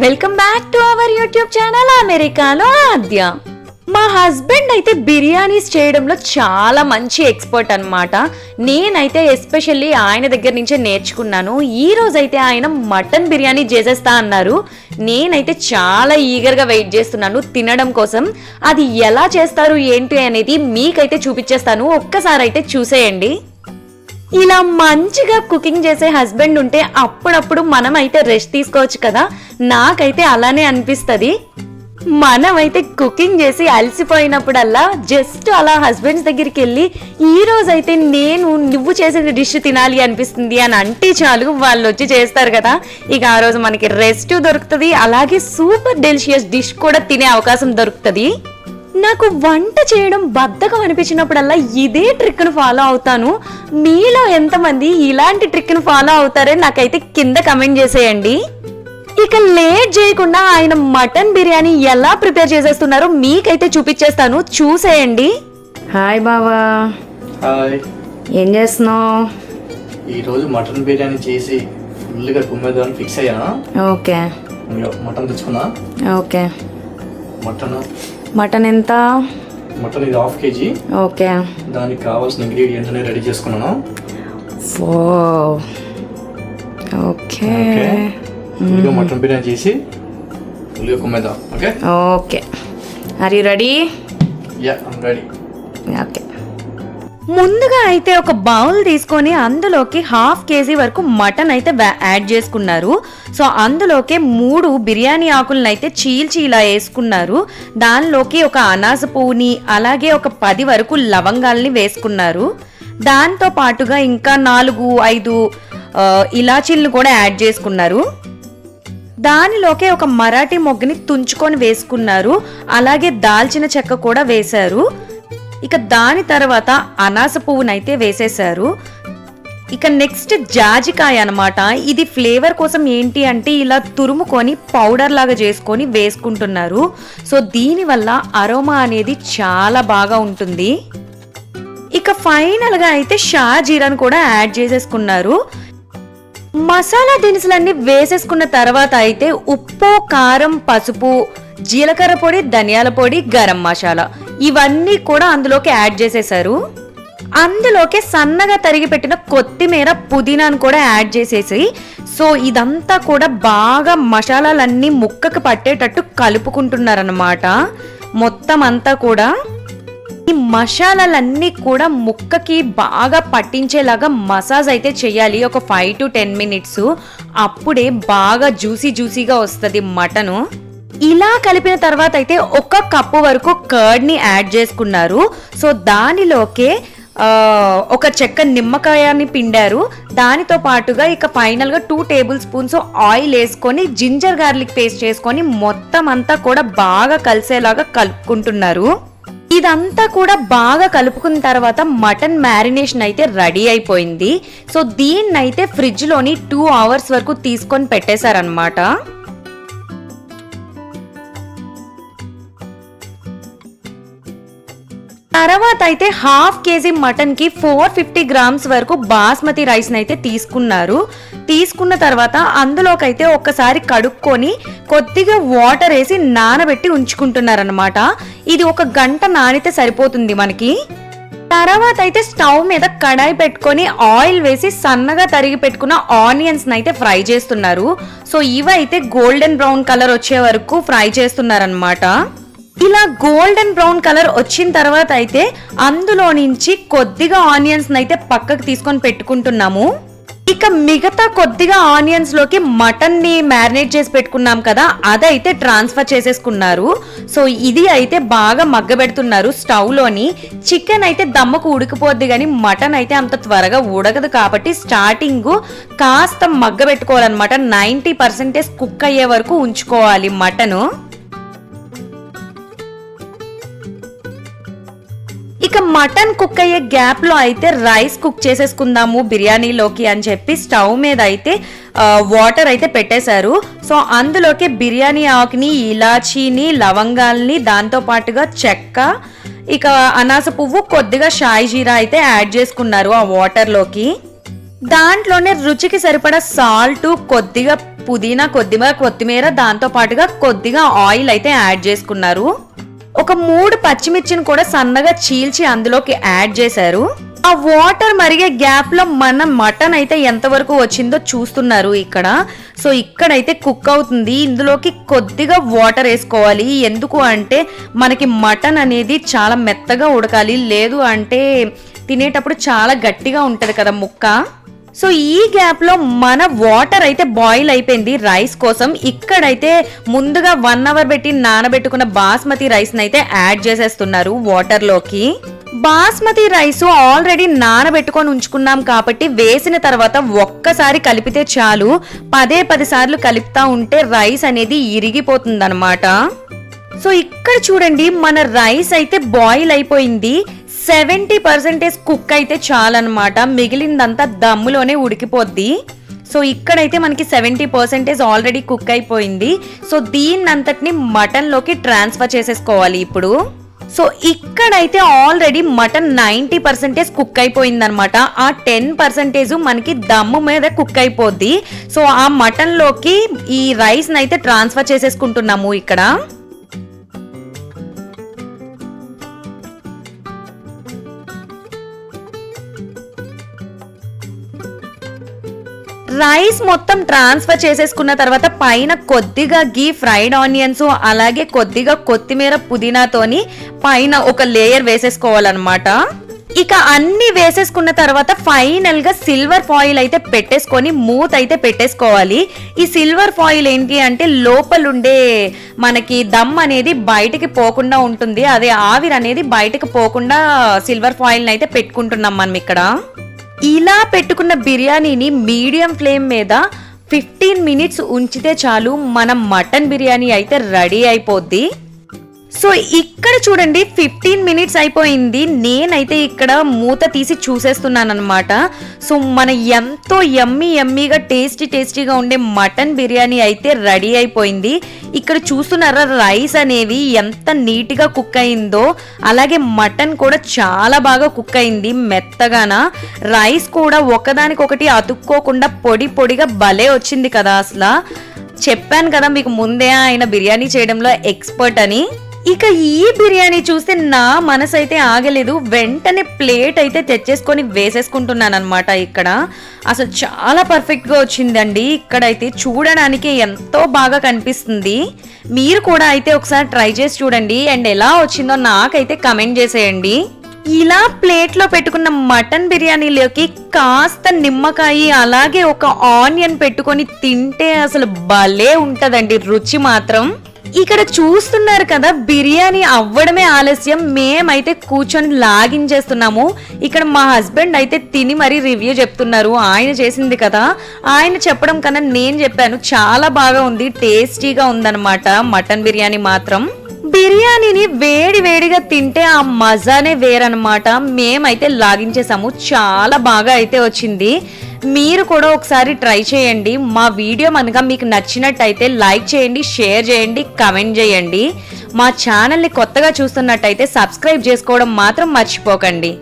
Welcome back to our YouTube channel అమెరికాలో ఆద్య మా husband అయితే బిర్యానీస్ చేయడంలో చాలా మంచి ఎక్స్పర్ట్ అన్నమాట. నేనైతే ఎస్పెషల్లీ ఆయన దగ్గర నుంచే నేర్చుకున్నాను. ఈ రోజైతే ఆయన మటన్ బిర్యానీ చేసేస్తా అన్నారు. నేనైతే చాలా ఈగర్గా వెయిట్ చేస్తున్నాను తినడం కోసం. అది ఎలా చేస్తారు ఏంటి అనేది మీకైతే చూపించేస్తాను. ఒక్కసారి అయితే చూసేయండి. ఇలా మంచిగా కుకింగ్ చేసే హస్బెండ్ ఉంటే అప్పుడప్పుడు మనం అయితే రెస్ట్ తీసుకోవచ్చు కదా? నాకైతే అలానే అనిపిస్తుంది. మనమైతే కుకింగ్ చేసి అలసిపోయినప్పుడల్లా జస్ట్ అలా హస్బెండ్స్ దగ్గరికి వెళ్ళి ఈ రోజైతే నేను నువ్వు చేసిన డిష్ తినాలి అనిపిస్తుంది అని అంటే చాలు వాళ్ళు వచ్చి చేస్తారు కదా? ఇక ఆ రోజు మనకి రెస్ట్ దొరుకుతుంది. అలాగే సూపర్ డెలిషియస్ డిష్ కూడా తినే అవకాశం దొరుకుతుంది. నాకు వంట చేయడం బద్ధకం అనిపించినప్పుడల్లా ఇదే ట్రిక్ను ఫాలో అవుతాను. మీలో ఎంతమంది ఇలాంటి ట్రిక్ను ఫాలో అవుతారో నాకైతే కింద కమెంట్ చేసేయండి. ఇక లేట్ చేయకుండా ఆయన మటన్ బిర్యానీ ఎలా ప్రిపేర్ చేసేస్తున్నారో మీకైతే చూపించేస్తాను చూసేయండి. హాయ్ బావా. హాయ్ ఏం చేస్తున్నావు? ఈరోజు మటన్ బిర్యానీ చేసి ఫుల్గా కుమ్మేద్దామని ఫిక్స్ అయ్యాను? ఓకే. మటన్ తెచ్చుకున్నా? ఓకే. మటన్ మటన్ ఎంత? మటన్ ఇది హాఫ్ కేజీ. ఓకే. దానికి కావాల్సిన ఇంగ్రీడియంట్స్ అన్ని రెడీ చేసుకున్నాను. ఓకే. మటన్ బిర్యానీ చేసి okay? Okay. Are you ready yeah I'm ready okay ముందుగా అయితే ఒక బౌల్ తీసుకొని అందులోకి హాఫ్ కేజీ వరకు మటన్ అయితే యాడ్ చేసుకున్నారు. సో అందులోకి మూడు బిర్యానీ ఆకులను అయితే చీల్చి ఇలా వేసుకున్నారు. దానిలోకి ఒక అనాస పువ్వుని అలాగే ఒక పది వరకు లవంగాల్ని వేసుకున్నారు. దాంతో పాటుగా ఇంకా నాలుగు ఐదు ఇలాచీలను కూడా యాడ్ చేసుకున్నారు. దానిలోకే ఒక మరాఠీ మొగ్గని తుంచుకొని వేసుకున్నారు. అలాగే దాల్చిన చెక్క కూడా వేశారు. ఇక దాని తర్వాత అనాస పువ్వునైతే వేసేశారు. ఇక నెక్స్ట్ జాజికాయ అనమాట ఇది ఫ్లేవర్ కోసం ఏంటి అంటే ఇలా తురుముకొని పౌడర్ లాగా చేసుకొని వేసుకుంటున్నారు. సో దీనివల్ల అరోమా అనేది చాలా బాగా ఉంటుంది. ఇక ఫైనల్గా అయితే షాజీరాను కూడా యాడ్ చేసేసుకున్నారు. మసాలా దినుసులన్నీ వేసేసుకున్న తర్వాత అయితే ఉప్పు కారం పసుపు జీలకర్ర పొడి ధనియాల పొడి గరం మసాలా. ఇవన్నీ కూడా అందులోకి యాడ్ చేసేసారు. అందులోకి సన్నగా తరిగి పెట్టిన కొత్తిమీర పుదీనాను కూడా యాడ్ చేసేసి సో ఇదంతా కూడా బాగా మసాలాలన్నీ ముక్కకు పట్టేటట్టు కలుపుకుంటున్నారనమాట మొత్తం అంతా కూడా ఈ మసాలాలన్నీ కూడా ముక్కకి బాగా పట్టించేలాగా మసాజ్ అయితే చేయాలి. ఒక ఫైవ్ టు టెన్ మినిట్స్ అప్పుడే బాగా జ్యూసీ జ్యూసీగా వస్తుంది మటను. ఇలా కలిపిన తర్వాత అయితే ఒక కప్పు వరకు కర్డ్ని యాడ్ చేసుకున్నారు. సో దానిలోకే ఒక చెక్క నిమ్మకాయని పిండారు. దానితో పాటుగా ఇక ఫైనల్గా టూ టేబుల్ స్పూన్స్ ఆయిల్ వేసుకొని జింజర్ గార్లిక్ పేస్ట్ చేసుకొని మొత్తం అంతా కూడా బాగా కలిసేలాగా కలుపుకుంటున్నారు. ఇదంతా కూడా బాగా కలుపుకున్న తర్వాత మటన్ మ్యారినేషన్ అయితే రెడీ అయిపోయింది. సో దీన్నైతే ఫ్రిడ్జ్లోని టూ అవర్స్ వరకు తీసుకొని పెట్టేశారనమాట అయితే హాఫ్ కేజీ మటన్కి ఫోర్ ఫిఫ్టీ గ్రామ్స్ వరకు బాస్మతి రైస్ అయితే తీసుకున్నారు. తీసుకున్న తర్వాత అందులోకైతే ఒక్కసారి కడుక్కొని కొద్దిగా వాటర్ వేసి నానబెట్టి ఉంచుకుంటున్నారనమాట ఇది ఒక గంట నానితే సరిపోతుంది మనకి. తర్వాత అయితే స్టవ్ మీద కడాయి పెట్టుకొని ఆయిల్ వేసి సన్నగా తరిగి పెట్టుకున్న ఆనియన్స్ అయితే ఫ్రై చేస్తున్నారు. సో ఇవైతే గోల్డెన్ బ్రౌన్ కలర్ వచ్చే వరకు ఫ్రై చేస్తున్నారనమాట ఇలా గోల్డెన్ బ్రౌన్ కలర్ వచ్చిన తర్వాత అయితే అందులో నుంచి కొద్దిగా ఆనియన్స్ అయితే పక్కకు తీసుకొని పెట్టుకుంటున్నాము. ఇక మిగతా కొద్దిగా ఆనియన్స్లోకి మటన్ని మ్యారినేట్ చేసి పెట్టుకున్నాం కదా అదైతే ట్రాన్స్ఫర్ చేసేసుకున్నారు. సో ఇది అయితే బాగా మగ్గబెడుతున్నారు స్టవ్లోని. చికెన్ అయితే దమ్మకు ఉడికిపోద్ది కానీ మటన్ అయితే అంత త్వరగా ఉడకదు కాబట్టి స్టార్టింగ్ కాస్త మగ్గబెట్టుకోవాలన్నమాట. నైంటీ పర్సెంటేజ్ కుక్ అయ్యే వరకు ఉంచుకోవాలి మటను. ఇక మటన్ కుక్ అయ్యే గ్యాప్లో అయితే రైస్ కుక్ చేసేసుకుందాము బిర్యానీలోకి అని చెప్పి స్టవ్ మీద అయితే వాటర్ అయితే పెట్టేశారు. సో అందులోకి బిర్యానీ ఆకుని ఇలాచీని లవంగాల్ని దాంతో పాటుగా చెక్క ఇక అనాస పువ్వు కొద్దిగా షాయి జీరా అయితే యాడ్ చేసుకున్నారు ఆ వాటర్లోకి. దాంట్లోనే రుచికి సరిపడా సాల్ట్ కొద్దిగా పుదీనా కొద్దిగా కొత్తిమీర దాంతో పాటుగా కొద్దిగా ఆయిల్ అయితే యాడ్ చేసుకున్నారు. ఒక మూడు పచ్చిమిర్చిని కూడా సన్నగా చీల్చి అందులోకి యాడ్ చేశారు. ఆ వాటర్ మరిగే గ్యాప్లో మన మటన్ అయితే ఎంతవరకు వచ్చిందో చూస్తున్నారు ఇక్కడ. సో ఇక్కడైతే కుక్ అవుతుంది. ఇందులోకి కొద్దిగా వాటర్ వేసుకోవాలి. ఎందుకు అంటే మనకి మటన్ అనేది చాలా మెత్తగా ఉడకాలి. లేదు అంటే తినేటప్పుడు చాలా గట్టిగా ఉంటుంది కదా ముక్క. సో ఈ గ్యాప్లో మన వాటర్ అయితే బాయిల్ అయిపోయింది రైస్ కోసం. ఇక్కడైతే ముందుగా వన్ అవర్ పెట్టి నానబెట్టుకున్న బాస్మతి రైస్ అయితే యాడ్ చేసేస్తున్నారు వాటర్లోకి బాస్మతి రైస్ ఆల్రెడీ నానబెట్టుకొని ఉంచుకున్నాం కాబట్టి వేసిన తర్వాత ఒక్కసారి కలిపితే చాలు. పదే పది సార్లు కలుపుతా ఉంటే రైస్ అనేది ఇరిగిపోతుంది సో ఇక్కడ చూడండి మన రైస్ అయితే బాయిల్ అయిపోయింది. సెవెంటీ పర్సెంటేజ్ కుక్ అయితే చాలన్నమాట. మిగిలిందంతా దమ్ములోనే ఉడికిపోద్ది. సో ఇక్కడైతే మనకి సెవెంటీ పర్సెంటేజ్ ఆల్రెడీ కుక్ అయిపోయింది సో దీన్నంతటిని మటన్లోకి ట్రాన్స్ఫర్ చేసేసుకోవాలి ఇప్పుడు. సో ఇక్కడైతే already mutton ninety percentage cook అయిపోయింది అనమాట ఆ టెన్ పర్సెంటేజ్ మనకి దమ్ము మీద కుక్ అయిపోద్ది సో ఆ మటన్లోకి ఈ రైస్ని అయితే ట్రాన్స్ఫర్ చేసేసుకుంటున్నాము ఇక్కడ. రైస్ మొత్తం ట్రాన్స్ఫర్ చేసేసుకున్న తర్వాత పైన కొద్దిగా గీ ఫ్రైడ్ ఆనియన్స్ అలాగే కొద్దిగా కొత్తిమీర పుదీనాతోని పైన ఒక లేయర్ వేసేసుకోవాలన్నమాట. ఇక అన్ని వేసేసుకున్న తర్వాత ఫైనల్గా సిల్వర్ ఫాయిల్ అయితే పెట్టేసుకొని మూత అయితే పెట్టేసుకోవాలి. ఈ సిల్వర్ ఫాయిల్ ఏంటి అంటే లోపలుండే మనకి దమ్ అనేది బయటికి పోకుండా ఉంటుంది. అదే ఆవిరి అనేది బయటకు పోకుండా సిల్వర్ ఫాయిల్ అయితే పెట్టుకుంటున్నాం మనం ఇక్కడ. ఇలా పెట్టుకున్న బిర్యానీని మీడియం ఫ్లేమ్ మీద ఫిఫ్టీన్ మినిట్స్ ఉంచితే చాలు మన మటన్ బిర్యానీ అయితే రెడీ అయిపోద్ది. సో ఇక్కడ చూడండి ఫిఫ్టీన్ మినిట్స్ అయిపోయింది. నేనైతే ఇక్కడ మూత తీసి చూసేస్తున్నాను సో మన ఎంతో ఎమ్మి ఎమ్మీగా టేస్టీ టేస్టీగా ఉండే మటన్ బిర్యానీ అయితే రెడీ అయిపోయింది. ఇక్కడ చూస్తున్నారా రైస్ అనేవి ఎంత నీట్గా కుక్ అయిందో అలాగే మటన్ కూడా చాలా బాగా కుక్ అయింది మెత్తగాన. రైస్ కూడా ఒకదానికొకటి అతుక్కోకుండా పొడి పొడిగా భలే వచ్చింది కదా అసలు. చెప్పాను కదా మీకు ముందే ఆయన బిర్యానీ చేయడంలో ఎక్స్పర్ట్ అని. ఇక ఈ బిర్యానీ చూస్తే నా మనసు అయితే ఆగలేదు. వెంటనే ప్లేట్ అయితే తెచ్చేసుకొని వేసేసుకుంటున్నాను అనమాట ఇక్కడ. అసలు చాలా పర్ఫెక్ట్గా వచ్చిందండి. ఇక్కడైతే చూడడానికి ఎంతో బాగా కనిపిస్తుంది. మీరు కూడా అయితే ఒకసారి ట్రై చేసి చూడండి. అండ్ ఎలా వచ్చిందో నాకైతే కమెంట్ చేసేయండి. ఇలా ప్లేట్లో పెట్టుకున్న మటన్ బిర్యానీలోకి కాస్త నిమ్మకాయ అలాగే ఒక ఆనియన్ పెట్టుకొని తింటే అసలు భలే ఉంటుందండి. రుచి మాత్రం. ఇక్కడ చూస్తున్నారు కదా బిర్యానీ అవ్వడమే ఆలస్యం. మేమైతే కూర్చొని లాగించేస్తున్నాము. ఇక్కడ మా హస్బెండ్ అయితే తిని మరీ రివ్యూ చెప్తున్నారు. ఆయన చేసింది కదా. ఆయన చెప్పడం కన్నా నేను చెప్పాను. చాలా బాగా ఉంది టేస్టీగా ఉందన్నమాట మటన్ బిర్యానీ మాత్రం. బిర్యానీని వేడి వేడిగా తింటే ఆ మజానే వేరనమాట మేమైతే లాగించేసాము. చాలా బాగా అయితే వచ్చింది. మీరు కూడా ఒకసారి ట్రై చేయండి. మా వీడియో మనగా మీకు నచ్చినట్టయితే లైక్ చేయండి షేర్ చేయండి కమెంట్ చేయండి. మా ఛానల్ని కొత్తగా చూస్తున్నట్టయితే సబ్స్క్రైబ్ చేసుకోవడం మాత్రం మర్చిపోకండి.